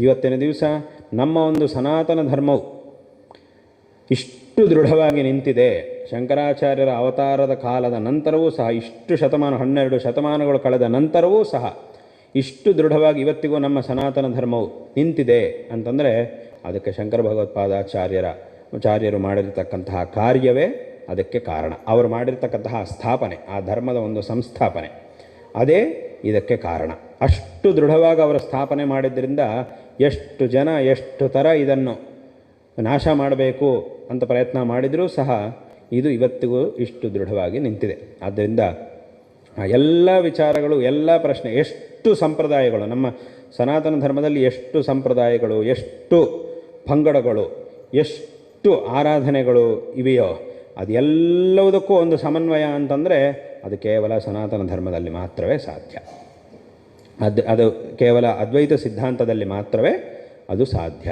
ಇವತ್ತಿನ ದಿವಸ ನಮ್ಮ ಒಂದು ಸನಾತನ ಧರ್ಮವು ಇಷ್ಟು ದೃಢವಾಗಿ ನಿಂತಿದೆ. ಶಂಕರಾಚಾರ್ಯರ ಅವತಾರದ ಕಾಲದ ನಂತರವೂ ಸಹ, ಇಷ್ಟು ಶತಮಾನ, ಹನ್ನೆರಡು ಶತಮಾನಗಳು ಕಳೆದ ನಂತರವೂ ಸಹ ಇಷ್ಟು ದೃಢವಾಗಿ ಇವತ್ತಿಗೂ ನಮ್ಮ ಸನಾತನ ಧರ್ಮವು ನಿಂತಿದೆ ಅಂತಂದರೆ ಅದಕ್ಕೆ ಶಂಕರ ಭಗವತ್ಪಾದಾಚಾರ್ಯರ ಆಚಾರ್ಯರು ಮಾಡಿರತಕ್ಕಂತಹ ಕಾರ್ಯವೇ ಅದಕ್ಕೆ ಕಾರಣ. ಅವರು ಮಾಡಿರ್ತಕ್ಕಂತಹ ಸ್ಥಾಪನೆ, ಆ ಧರ್ಮದ ಒಂದು ಸಂಸ್ಥಾಪನೆ. ಅದೇ ಇದಕ್ಕೆ ಕಾರಣ. ಅಷ್ಟು ದೃಢವಾಗಿ ಅವರು ಸ್ಥಾಪನೆ ಮಾಡಿದ್ದರಿಂದ ಎಷ್ಟು ಜನ, ಎಷ್ಟು ಥರ ಇದನ್ನು ನಾಶ ಮಾಡಬೇಕು ಅಂತ ಪ್ರಯತ್ನ ಮಾಡಿದರೂ ಸಹ ಇದು ಇವತ್ತಿಗೂ ಇಷ್ಟು ದೃಢವಾಗಿ ನಿಂತಿದೆ. ಆದ್ದರಿಂದ ಎಲ್ಲ ವಿಚಾರಗಳು, ಎಲ್ಲ ಪ್ರಶ್ನೆ, ಎಷ್ಟು ಸಂಪ್ರದಾಯಗಳು, ನಮ್ಮ ಸನಾತನ ಧರ್ಮದಲ್ಲಿ ಎಷ್ಟು ಸಂಪ್ರದಾಯಗಳು, ಎಷ್ಟು ಪಂಗಡಗಳು, ಎಷ್ಟು ಆರಾಧನೆಗಳು ಇವೆಯೋ, ಅದೆಲ್ಲವುದಕ್ಕೂ ಒಂದು ಸಮನ್ವಯ ಅಂತಂದರೆ ಅದು ಕೇವಲ ಸನಾತನ ಧರ್ಮದಲ್ಲಿ ಮಾತ್ರವೇ ಸಾಧ್ಯ. ಅದು ಅದು ಕೇವಲ ಅದ್ವೈತ ಸಿದ್ಧಾಂತದಲ್ಲಿ ಮಾತ್ರವೇ ಅದು ಸಾಧ್ಯ.